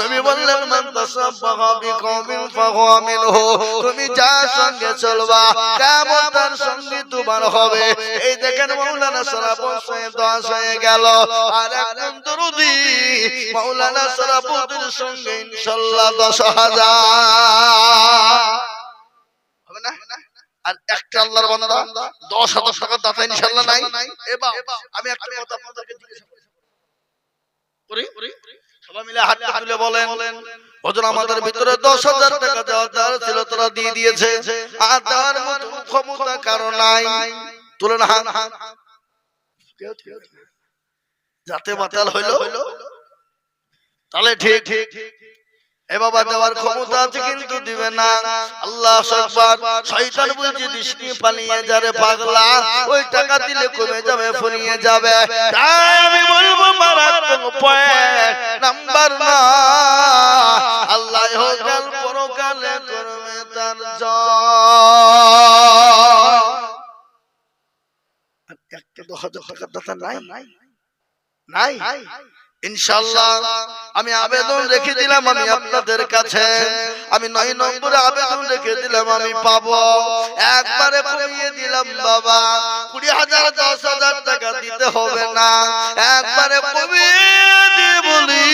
নবী বললেন, মান তাসাব্বাহা ফাহুয়া মিনহু। তুমি যার সঙ্গে চলবা, কেমন তার সঙ্গে তোমার হবে? এই দেখেন মাওলানা দশ হয়ে গেল। আর একজন দরুদি মাওলানা সঙ্গে ইনশাআল্লাহ দশ হাজার। হবে না? আর একটা আল্লাহর বান্দা দশ হাজার টাকার দাতা ইনশাআল্লাহ নাই। আমি একটা কথা আপনাদেরকে করি? সবাই মিলে হাত তুলে বলেন ওজন আমাদের ভিতরে দশ হাজার টাকা দেওয়ার দ্বার ছিল তোরা দিয়ে দিয়েছে। আর দেওয়ার মতো ক্ষমতা কারও নাই। তুলে না হাত। যাতে বাতাল হইল। তাহলে ঠিক ঠিক। ঠিক। এ বাবা দেওয়ার ক্ষমতা আছে কিন্তু দিবে না। আল্লাহ সবার শয়তান বলছে দৃষ্টি পালিয়ে যারে পাগলা। ওই টাকা দিলে কমে যাবে ফুরিয়ে যাবে। তাই আমি বলব মারাত্মক পয়েন্ট নাম্বার না আল্লাহ হোকাল পরকালে করবে তার জয়। একটা দশ হাজার টাকার দাতা নাই। নাই। ইনশাল্লাহ আমি আবেদন রেখে দিলাম আমি আপনাদের কাছে। আমি নয় নম্বরে আবেদন রেখে দিলাম আমি পাবো। একবারে কমিয়ে দিলাম বাবা। কুড়ি হাজার দশ হাজার টাকা দিতে হবে না। একবারে কমিয়ে দিয়ে বলি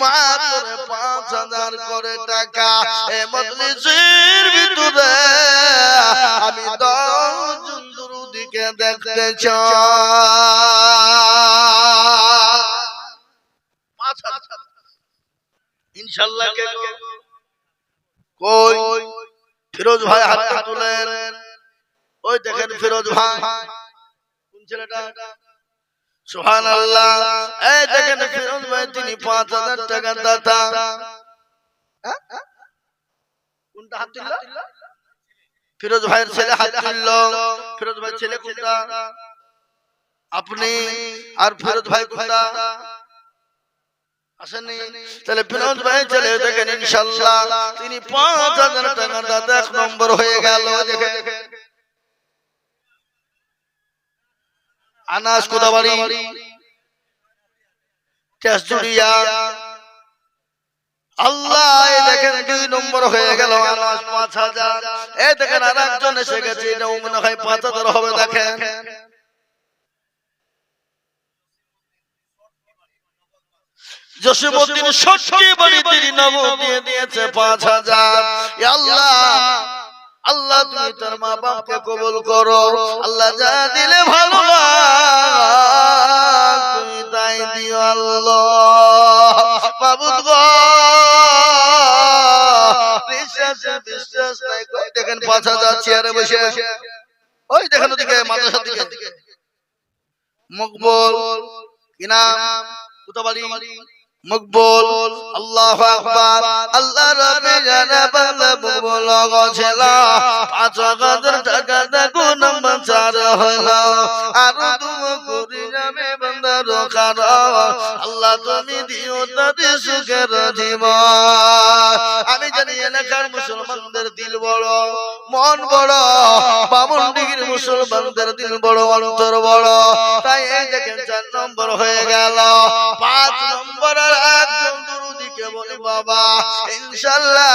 মাত্র পাঁচ হাজার করে টাকা এ মজলিসের ভিতরে। আমি দশ জন দুরুদিকে দেখতে চাই পাঁচ হাজার ইনশাল্লাহ কে গো? কই? ফিরোজ ভাই হাতটা তুলেন। ওই দেখেন ফিরোজ ভাই। কোন ছেলেটা? সুহান আল্লাহ এই দেখেন ফিরোজ ভাই তিনি পাঁচ হাজার টাকার দাতা। হ্যাঁ? কোনটা হাত তুললো? ফিরোজ ভাইয়ের ছেলে হাত তুললো। ফিরোজ ভাইয়ের ছেলে কোনটা? আপনি আর ফিরোজ ভাই কোনটা? আসেননি তাহলে ফিরোজ ভাই ছেলে দেখেন ইনশাল্লাহ। তিনি পাঁচ হাজার টাকা দাদা এক নম্বর হয়ে গেল। দেখেন আনাস কোদাবাড়ি। তেজুরিয়া আল্লাহ দেখেন দুই নম্বর হয়ে গেল আনাস পাঁচ হাজার। এই দেখেন আর একজন এসে গেছে এটা মনে হয় পাঁচ হাজার হবে দেখেন। জসিমুদ্দিন ষষ্ঠী বাড়ি তিনি দিয়ে দিয়েছে পাঁচ হাজার। আল্লাহ আল্লাহ তুমি তোর মা বাপকে কবুল করো। আল্লাহ যা দিলে ভালো তুমি তাই দিও আল্লাহ। বাবুদ বিশ্বাস বিশ্বাস নাই দেখেন পাঁচ হাজার চেয়ারে বসে ওই দেখেন ওদিকে মাদ্রাসার দিকে। মকবুল। কি নাম? কুতাবাড়ি মকবুল, আল্লাহ আকবার, আল্লাহ রবে জানা বাংলা মকবুল গছিল পাঁচ হাজার টাকা দেখো নম্বর চার আর তুমি করি যাবে বন্দর কার। আল্লাহ তুমি দিও তাদের সুখের জীবন। এলাকার মুসলমানদের দিল বড়। মন বড় বামন ডিগির মুসলমানদের দিল বড়, অন্তর বড়। তাই এই দেখেন চার নম্বর হয়ে গেল। পাঁচ নম্বর আর একজন দুরুদিকে বলি, বাবা, ইনশাল্লাহ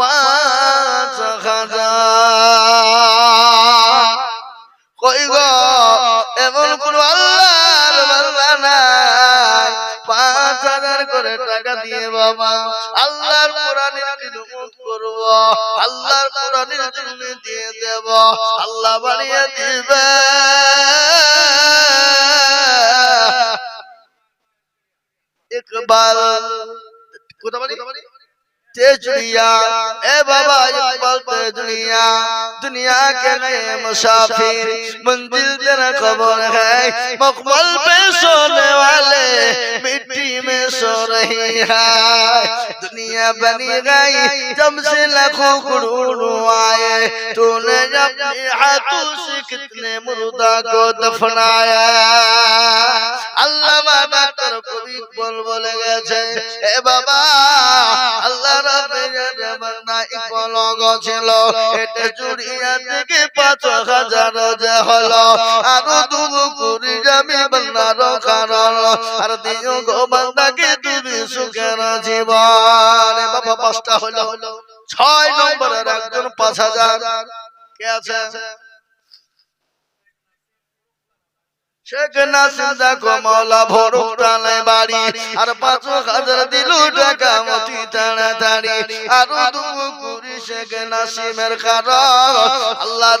পাঁচ হাজার। কই গো, এমন কোন আল্লাহর করে টাকা দিয়ে বাবা। আল্লাহর কোরআনের খিদমত করব। আল্লাহর কোরআনের জন্য দিয়ে দেব। আল্লাহ বানিয়ে দিবে। ইকবাল। কোথা বাড়ি? तेजड़िया ए बाबा इकबाल तेजड़िया दुनिया के नए मुसाफिर, मंजिल तेरा खबर है, मकबल पे सोने वाले, मिट्टी में सो रही है। दुनिया बनी गई जब से लाखों करोड़ आए, तूने अपने हाथों से कितने मुर्दा को दफनाया। अल्लाह তার কবি বল বলে গেছে, এ বাবা আল্লাহ বল গছিল এটা জুড়িয়া থেকে পাঁচ হাজার যে হলো, আরও দু কুড়ি যাবে বান্দার কারণ, আর দিও গো বান্দাকে তুমি সুখের জীবন। বাবা, পাঁচটা হলো। ছয় নম্বরের একজন পাঁচ হাজার। কে আছে? শেখ নাসিম দেখো মৌলা ভরুক টানে বাড়ি। আর পাঁচ হাজার দিল টাকা মতি তাড়াতাড়ি আর দু কুড়ি শেখ নাসিমের কারণ আল্লাহ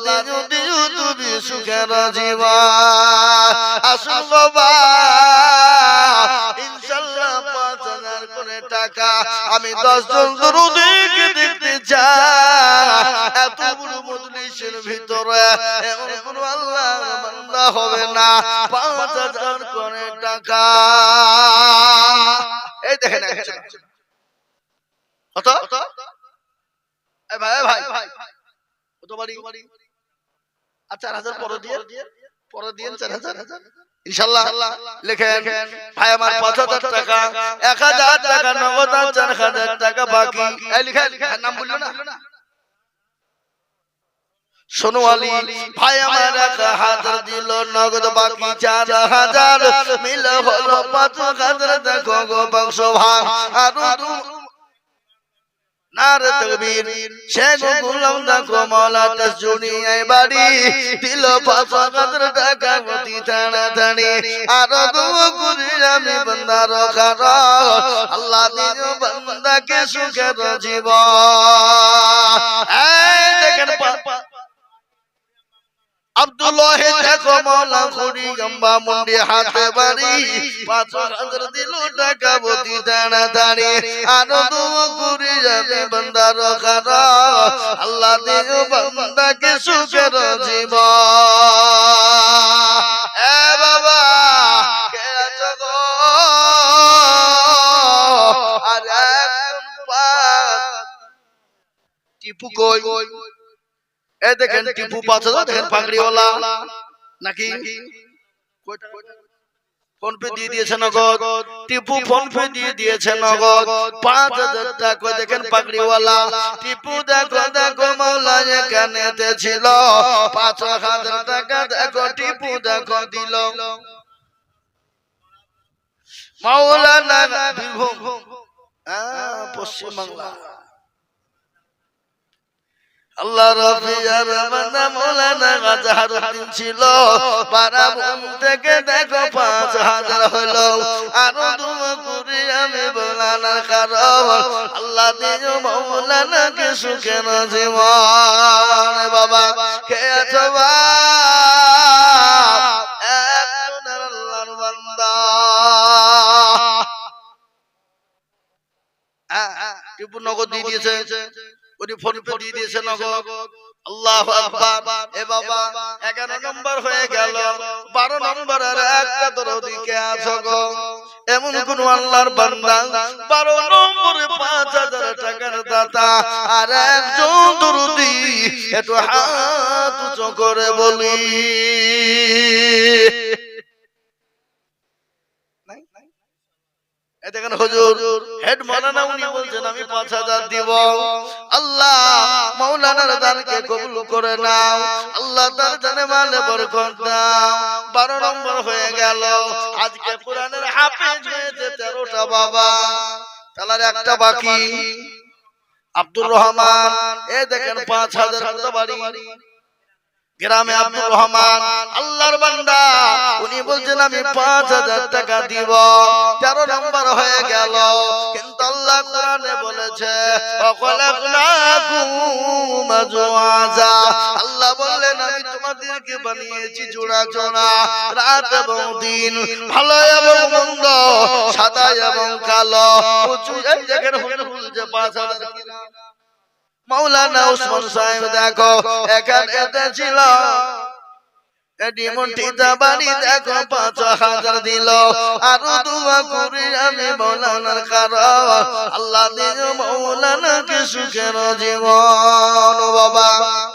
ইনশাল্লাহ পাঁচ হাজার করে টাকা। আমি দশ জন দরুদিকে দেখতে চাই। এত বড় মজলিসের ভিতরে এমন কোন আল্লাহর বান্দা হবে না। পাঁচ হাজার করে টাকা। এই দেখেন। কত? ভাই এই ভাই। কত বাড়ি? আর চার হাজার পরে দিয়ে পরে দিয়ে চার হাজার হাজার। ইনশাল্লাহ লেখেন ভাই আমার পাঁচ হাজার টাকা এক হাজার টাকা নগদ চার হাজার টাকা বাকি। নাম বলল না। শোনো আলী ভাই আমার এক হাজার দিল নগদ বাকি চার হাজার। মিল হলো পাঁচ হাজার দেখো গো বংশ ভাগ আরও দু নারে তকবীর। শেখ গুলাম দেখো মৌলা তসজুনিয়ায় বাড়ি। দিল পাঁচ হাজার টাকা মতি তাড়াতাড়ি আরও দু কুড়ি আমি বন্দার কার আল্লাহ দিল বন্দাকে সুখের জীবন। এই দেখেন আব্দুল্লাহ দেখো মৌলা খুড়ি গম্বা মুন্ডি হাতে বাড়ি। পাঁচ হাজার দিল টাকা বতি তাড়াতাড়ি আরও দু কুড়ি যাবে বন্দার খার আল্লাহ দিল বন্দাকে সুখের জীব এ বাবা কে আছো গো? আর একজন পাক টিপু কই? এ দেখেন টিপু হাজার দেখেন পাগড়িওয়ালা। নাকি? ফোন পে দিয়ে দিয়েছে নগদ। টিপু ফোন পে দিয়ে দিয়েছে নগদ। পাঁচ হাজার টাকা দেখেন পাগড়িওয়ালা। টিপু দেখো দেখো মৌলা এখানে ছিল। পাঁচ হাজার টাকা দেখো টিপু দেখো দিল। মাওলানা বীরভূম। পশ্চিমবাংলা। আল্লাহ রফিয়ার বান্দা মৌলানা গাজারুদ্দিন ছিল। বারাবুন থেকে দেখো পাঁচ হাজার হলো। আরও দু কুড়ি আমি মৌলানার কারণ। আল্লাহ দিও মৌলানাকে সুখের জীবন বাবা, কে আছো আল্লাহর বান্দা। টিপু নগদ দিয়ে দিয়েছে। উনি ফোন পে দিয়ে দিয়েছে নগদ আল্লাহ আকবার। এ বাবা এগারো নম্বর হয়ে গেল। বারো নম্বর আর একটা আছো গো এমন কোন আল্লাহর বান্দা। বারো নম্বরে পাঁচ হাজার টাকার দাতা। আর একজন দরুদি। একটু হাত উঁচু করে বলি। দেখেন হুজুর হেড মাওলানা উনি বলছেন আমি পাঁচ হাজার দিব। আল্লাহ মৌলানার দানকে কবুল করে নাও। আল্লাহ তার জানে বরকত দাও। বারো নম্বর হয়ে গেল। আজকে হাফেজ হয়েছে তেরোটা বাবা। তালার একটা বাকি। আব্দুর রহমান। এ দেখেন পাঁচ হাজার বাড়ি? গ্রামে আব্দুর রহমান আল্লাহর বান্দা উনি বলছেন আমি পাঁচ হাজার টাকা দিব। তেরো নম্বর হয়ে গেল। কিন্তু আল্লাহ কোরআনে বলেছে। আল্লাহ বললেন আমি তোমাদেরকে বানিয়েছি জোড়া জোড়া রাত এবং দিন ভালো এবং মন্দ সাদা এবং কালো। উঁচু এই দেখেন যে পাঁচ হাজার মাওলানা উসমান সাহেব দেখো, এখানে ছিল। পাঁচ হাজার দিল। আরও দুয়া করি আমি মৌলানার কারণ। আল্লাহ দিল মৌলানাকে সুখের জীবন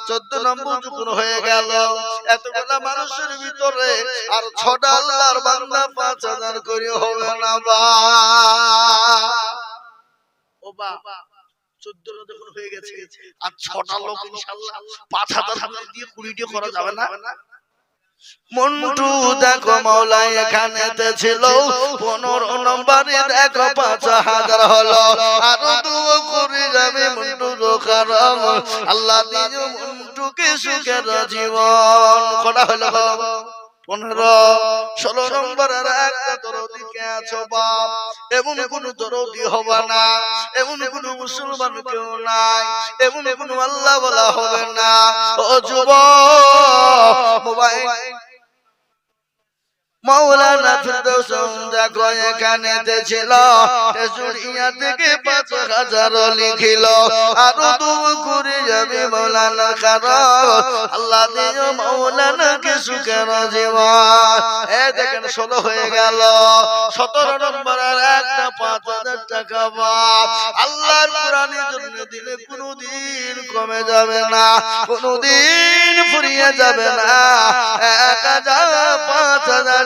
চোদ্দ নম্বর যুগুন হয়ে গেল। এতগুলা মানুষের ভিতরে আর ছটা আল্লাহর বান্দা পাঁচ হাজার করে হবে না, বা। ও বাবা। চোদ্দ যখন হয়ে গেছে। আর ছটা লোক ইনশাল্লাহ পাঁচ হাজার হাজার দিয়ে কুড়িটি করা যাবে না? মন্টু দেখো মাওলা ছিল। পনেরো নম্বরে দেখো পাঁচ হাজার হলো। আরও দু করে যাবে মন্টু কারণ আল্লাহ দিল মন্টুকে সুখের জীবন কটা হলো? পনেরো, ষোলো নম্বরের একটা দরদিকে আছো বাপ? এমন কোন দরদি হবে না, এমন কোন মুসলমান কেউ নাই, এমন কোন আল্লাহ বলা হবে না। ও যুব মোবাইল মৌলানা ফিরদৌস দেখো এখানে ছিল তেজুরিয়া থেকে পাঁচ হাজার লিখিল। আরও দু করে যাবে মৌলানার কারণ আল্লাহ দিও মৌলানাকে সুখের জীবন। এ দেখেন, ষোলো হয়ে গেল। সতেরো নম্বরের একটা পাঁচ হাজার টাকা বাপ আল্লাহর কোরআনের জন্য দিলে কোনোদিন কমে যাবে না। কোনোদিন ফুরিয়ে যাবে না। এক হাজার পাঁচ হাজার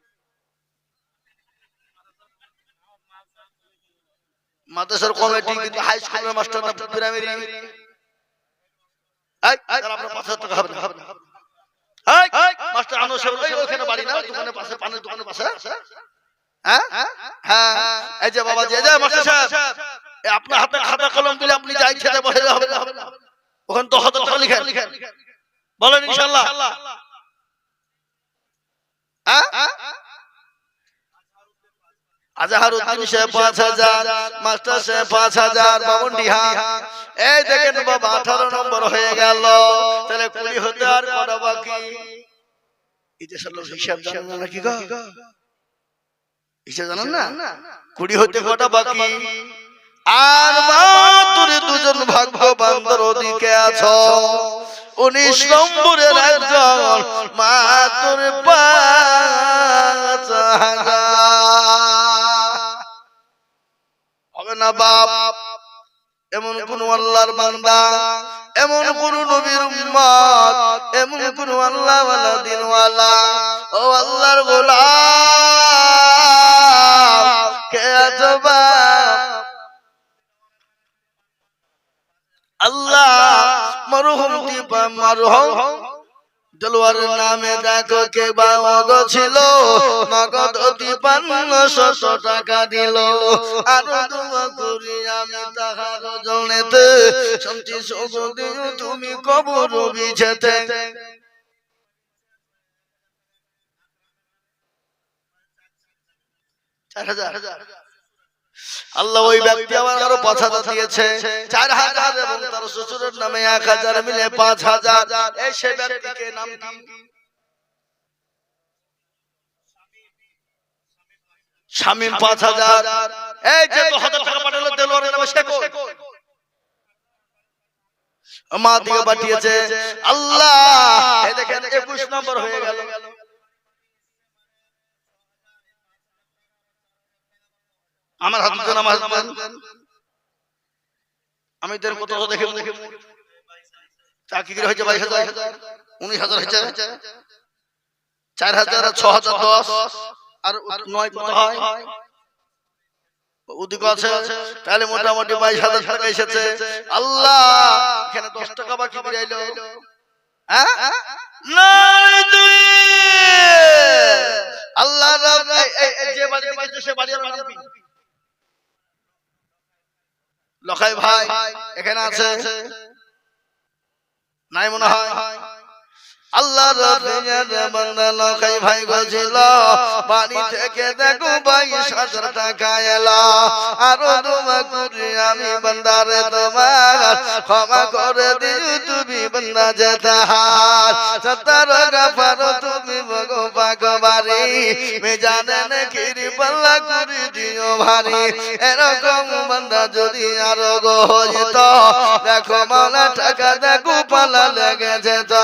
মাদ্রাসার কমিটি কিন্তু হাই স্কুলের মাস্টার না প্রাইমারি এই আপনার পাঁচ হাজার টাকা হবে না? এই, মাস্টার আনোয়ার সাহেব, ওই ওখানে বাড়ি না দোকানের পাশে পানের দোকানের পাশে? হ্যাঁ? হ্যাঁ এই যে বাবা যে এই যে মাস্টার সাহেব এ আপনার হাতে খাতা কলম দিলে আপনি যাই খেতে বসে হবে না ওখানে তো হাজার টাকা লিখেন। বলেন ইনশাল্লাহ। হ্যাঁ? আজহার উদ্দিন সাহেব পাঁচ হাজার মাস্টার সাহেব পাঁচ হাজার বাবন ডিহা এই দেখেন বাবা আঠারো নম্বর হয়ে গেল। তাহলে কুড়ি হতে আর কটা বাকি? ইতিহাসের লোক হিসাব জানেন না নাকি গো? হিসাব জানেন না? কুড়ি হতে কটা বাকি? আর দুজন ভাগ্যবান ওদিকে আছো। উনিশ নম্বরের একজন মাত্র পাঁচ হাজার। হবে না বাপ। এমন কোন আল্লাহর বান্দা, এমন কোন নবীর উম্মত, এমন কোন আল্লাহ ওয়ালা দিনওয়ালা। ও আল্লাহর গোলাম, কে আছো বাপ? আল্লাহ মরহুম দীপা মরহুম দেলোয়ার নামে দেখো কে বাগ ছিল। নগদ তিপান্ন শত টাকা দিল। আর দোয়া আমি তাহার জনেতে তুমি কবর বিছেতে। চার হাজার। আল্লাহ ওই ব্যক্তি আবার আরও পাঁচ হাজার দিয়েছে। চার হাজার এবং তার শ্বশুরের নামে এক হাজার মিলে পাঁচ হাজার। এই সে ব্যক্তিকে নাম শামিম পাঁচ হাজার। এই যে হাজার টাকা পাঠালো দেলোয়ারের নামে সে? মা দিয়ে পাঠিয়েছে। আল্লাহ! এই দেখেন একুশ নম্বর হয়ে গেল। আমার হাত দেন আমার হাত দেন। আমি দেন কত দেখে দেখে চাকরি করে হয়েছে বাইশ হাজার, উনিশ হাজার হয়েছে। চার হাজার ছ হাজার দশ। আর নয় কত হয়? ওদিকে আছে, তাহলে মোটামুটি বাইশ হাজার টাকা এসেছে। আল্লাহ, এখানে দশ টাকা বাকি বেরাইলো হ্যাঁ? আল্লাহ যে বাড়ি সে বাড়ি আর মালিক লখাই ভাই এখানে আছে? নাই মনে হয়? আল্লাহ ভাই বলছিল, বাড়ি থেকে দেখো বাইশ হাজার টাকা এলো। আরও করি আমি বান্দারে তোমার, ক্ষমা করে দিও তুমি বান্দা যেতে হার। সত্তর তুমি ভগো পাকবারি মে জানে না কিরি দিও ভারি। এরকম বান্দা যদি আরও গো হইত দেখো মালা টাকা দেখো পালা লেগেছে তো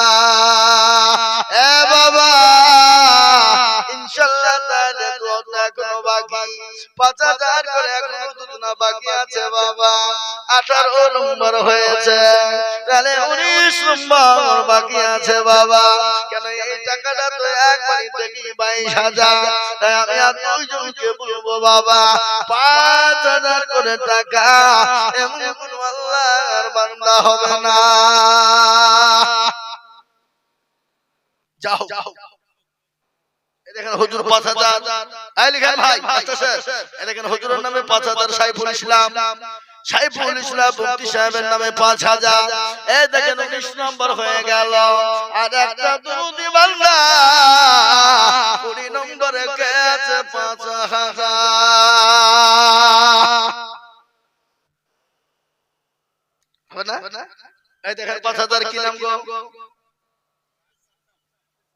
আঠারো নম্বর হয়েছে। তাহলে উনিশ নম্বর বাকি আছে বাবা। কেন এই টাকাটা তো একবারই থেকে বাইশ হাজার। তাই আমি আর দুইজনকে বলব বাবা, পাঁচ হাজার করে টাকা, এমন কোন আল্লাহর বান্দা হবে না। যাও। এই দেখেন হুজুর পাঁচ হাজার। এই হুজুরের নামে পাঁচ হাজার সাইফুল ইসলাম। সাইফুল ইসলাম মুফতি সাহেবের নামে পাঁচ হাজার। এই দেখেন উনিশ নম্বর হয়ে গেল। আর একটা দুরুদি বান্দা কুড়ি নম্বরে গেছে পাঁচ হাজার। হবে না? এই দেখেন পাঁচ হাজার কি নাম গো হাফেজ সদ্দাম সাহেব পাঁচ হাজার এ দেখেন কুড়ি হয়ে গেল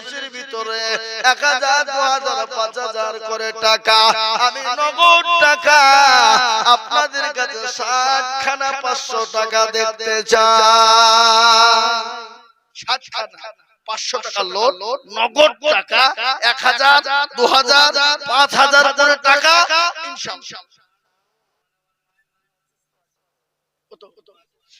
মজলিসের ভিতরে এক হাজার, দু হাজার, পাঁচ হাজার করে টাকা। আমি নগদ টাকা আপনাদের কাছে ষাট খানা পাঁচশো টাকা দেখতে খানা পাঁচশো টাকা লোন, নগদ টাকা, এক হাজার, দু হাজার, পাঁচ হাজার টাকা এই আল্লাহ রফিয়ার বান্দা লালটু মগো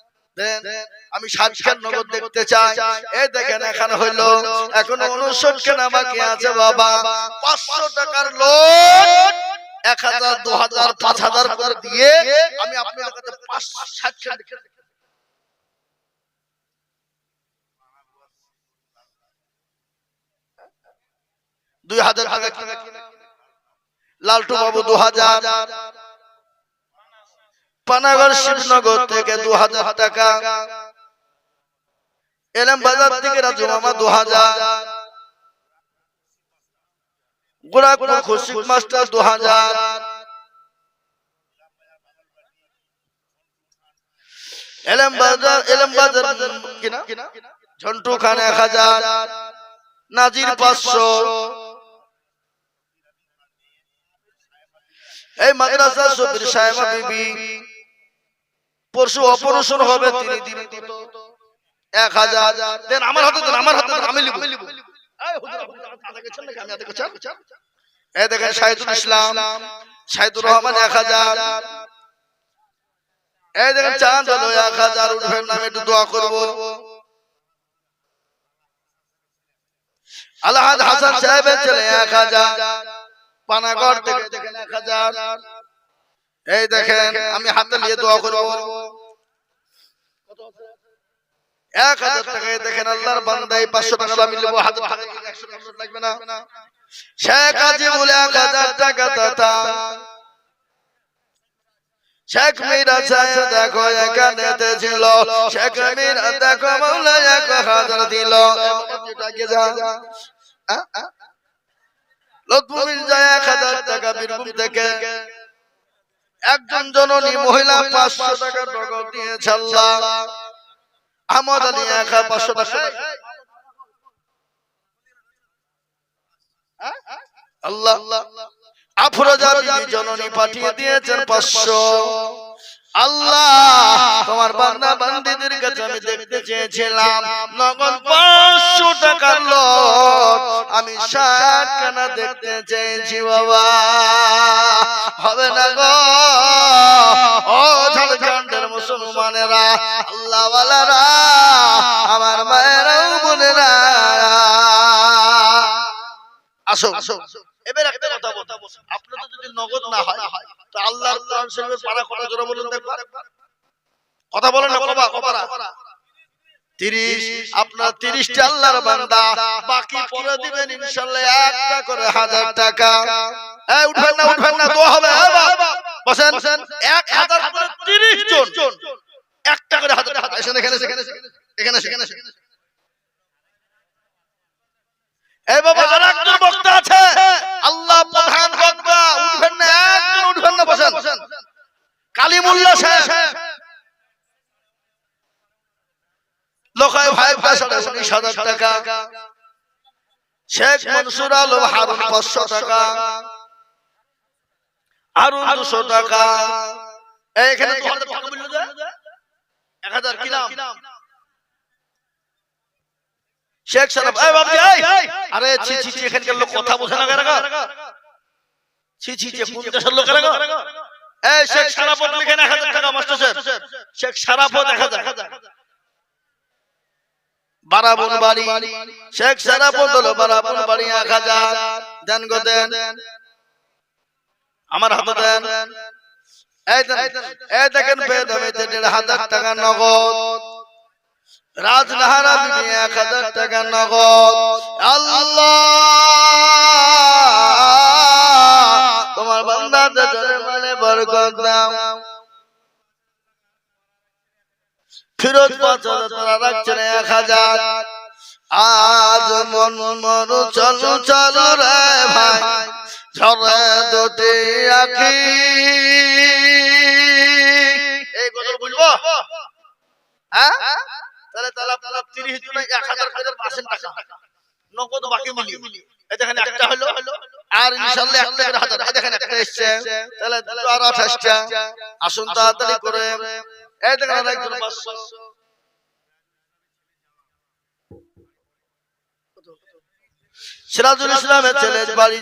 আমি ষাট খান নগদ দেখতে চাই। এই দেখেন, এখানে এখন আছে বাবা। পাঁচশো টাকার লোন, এক হাজার, দু হাজার, পাঁচ হাজার করে দিয়ে আমি দুই হাজার লালটু বাবু দু হাজার। পানাগড় শিবনগর থেকে দু হাজার টাকা। এলাম বাজার থেকে রাজু মামা দু হাজার গোড়াকুড় খুশি মাস্টার দু হাজার এলাম বাজার এলাম বাজার কিনা? ঝন্টু খান এক হাজার। নাজির পাঁচশো। এই মাদ্রাসা সবির সাহেবা বিবি। পরশু অপারেশন হবে তিনি দিনে এক হাজার। দেন আমার হাতে দেন আমার হাতে আমি লিখব এই দেখেন শাহিদুল ইসলাম। শাহিদুর রহমান এক হাজার। এই দেখেন চাঁদ হলো এক হাজার। উঠবেন নামে একটু দোয়া করব। আল্লাহাদ হাসান সাহেবের ছেলে এক হাজার। পানাগড় থেকে দেখেন এক হাজার। এই দেখেন আমি হাতে নিয়ে দোয়া করব। এক হাজার টাকায় দেখেন আল্লাহর বান্দাই পাঁচশো টাকা আমি নেব হাজার টাকা লাগবে না? শেখ আজিবুল এক হাজার টাকা দাতা শেখ মিরা সাহেব দেখো এখানে ছিল। শেখ মিরা দেখো মৌলা এক হাজার দিল। যায় এক হাজার টাকা বীরভূম থেকে। একজন জননী মহিলা পাঁচশো টাকা নগদ দিয়েছে আল্লাহ। আমার আলী এক পাঁচশো টাকা। আল্লাহ। আফরোজা জননী পাঠিয়ে দিয়েছেন পাঁচশো। আল্লাহ তোমার বান্দা বান্দিদের কাছে আমি দেখতে চেয়েছিলাম। নগদ পাঁচশো টাকার লোট। আমি ষাট খানা দেখতে চেয়েছি বাবা। হবে না গো? ও ঝাড়খণ্ডের মুসলমানেরা আল্লাহ ওয়ালারা আমার মায়েরাও বোনেরা। আসো আসো এবার একটা কথা বলতে আপনাদের যদি নগদ না হয় তো আল্লাহর কোরআন শরীফের পারা কত জোরে বলুন দেখবার কথা বলেন না কবা কবারা তিরিশ আপনার তিরিশটা আল্লাহর বান্দা। বাকি পরে দিবেন ইনশাল্লাহ একটা করে হাজার টাকা। উঠবেন না উঠবেন না দোয়া হবে এই বসেন এক হাজার করে তিরিশ জন। একটা করে হাজার এখানে এখানে এখানে এখানে এখানে এখানে এই আল্লাহ প্রধান বক্তা, উঠবেন না, একজন উঠবেন না, বসেন। লোকায় ভাই ভাষণে উনিশ হাজার টাকা। শেখ মনসুর আলম হারুন পাঁচশো? এক হাজার, কি নাম? শেখ সারাফ এই বাবজি, এই! আরে, ছি ছি ছি, এখানকার লোক কথা বোঝে না কারা ছি ছি ছি, কোন দেশের লোক এই, শেখ লিখেন 1000 টাকা, মাস্টার শেখ সারাফত 1000 বারাবন বাড়ি! শেখ বারাবন বাড়ি 1000 দেন গো, দেন! আমার হাতে দেন! এই দেখেন বেদমিতে 1500 টাকা নগদ! রাজনাহারা বিবি এক হাজার টাকা নগদ। আল্লাহ! তোমার বান্দাদের জন্য মানে বরকত ফিরোজ পাঁচ হাজার তারা রাখছেন এক হাজার। আজ মন মন চল চল রে ভাই, ঝরে দুটি আখি। এই গজল বুঝব? হ্যাঁ? তাহলে তাহলে আপনারা তিরিশ জনে এক হাজার করে পার্সেন্ট টাকা। নগদ বাকি মিলি দেখেন একটা হলো আর ইনশাল্লাহ একটা করে হাজার। দেখেন একটা এসছে। তাহলে দুটো আর আঠাশটা আসুন তাড়াতাড়ি করে। এই দেখেন আর একজন পাঁচশো। সিরাজুল ইসলামের ছেলে বাড়ি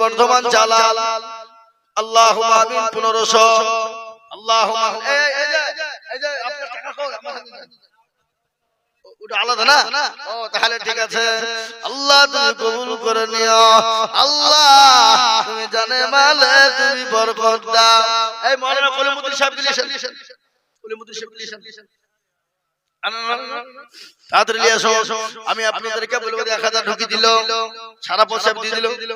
বর্ধমান জালাল। আল্লাহ পনেরোশো। আল্লাহ ওটা আলাদা না? ও তাহলে ঠিক আছে। আল্লাহ তুমি কবুল করে নিও। আল্লাহ তুমি জানে মালে তুমি বরকত দাও। এই মৌলানা কলিমুদ্দিন সাহেব দিলেন কলিমুদ্দিন সাহেব দিলেন তাড়াতাড়ি আসো। আমি আপনাদেরকে বলব এক হাজার ঢুকি দিল সারা পয়সা দিয়ে দিল।